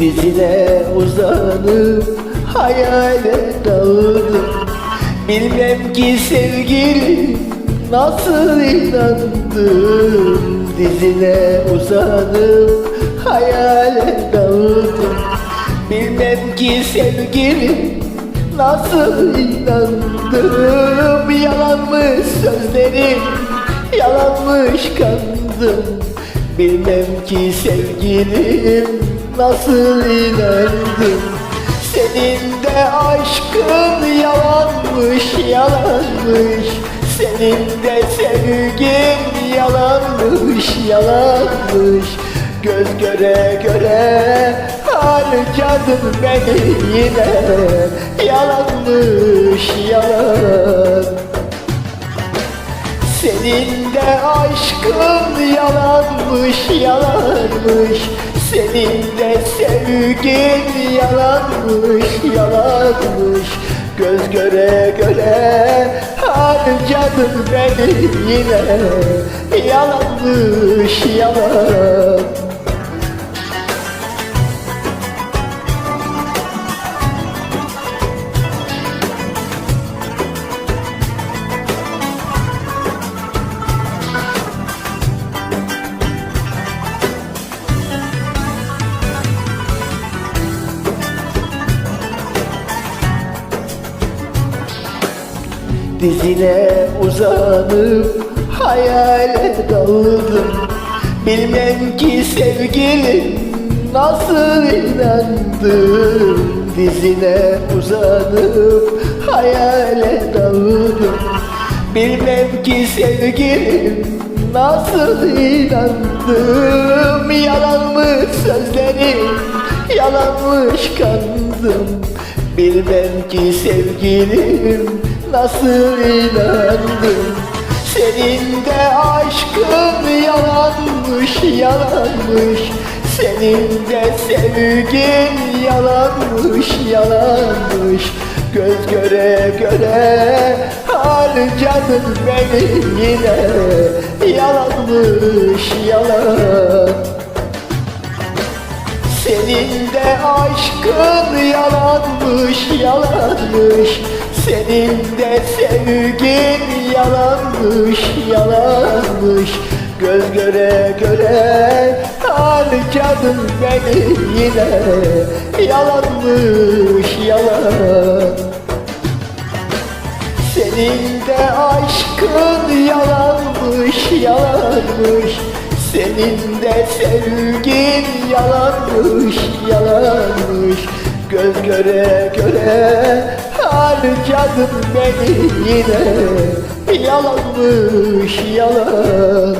Dizine uzanıp hayale daldım Bilmem ki sevgilim nasıl inandım. Dizine uzanıp hayale daldım Bilmem ki sevgilim nasıl inandım. Yalanmış sözlerim yalanmış kandım. Bilmem ki sevgilim nasıl inandım? Senin de aşkın yalanmış yalanmış. Senin de sevgin yalanmış yalanmış. Göz göre göre harcadın beni yine. Yalanmış yalan. Senin de aşkın yalanmış yalanmış Senin de sevgin yalanmış yalanmış. Göz göre göre harcadın beni yine. Yalanmış yalan Dizine uzanıp hayale daldım. Bilmem ki sevgilim nasıl inandım. Dizine uzanıp hayale daldım. Bilmem ki sevgilim nasıl inandım. Yalanmış sözlerim yalanmış kandım. Bilmem ki sevgilim nasıl inandım? Senin de aşkın yalanmış yalanmış. Senin de sevgin yalanmış yalanmış. Göz göre göre harcadın beni yine. Yalanmış yalan. Senin de aşkın yalanmış yalanmış Senin de sevgin yalanmış yalanmış. Göz göre göre harcadın beni yine Yalanmış yalan. Senin de aşkın yalanmış yalanmış. Senin de sevgin yalanmış yalanmış Göz göre göre harcadın beni yine Yalanmış yalan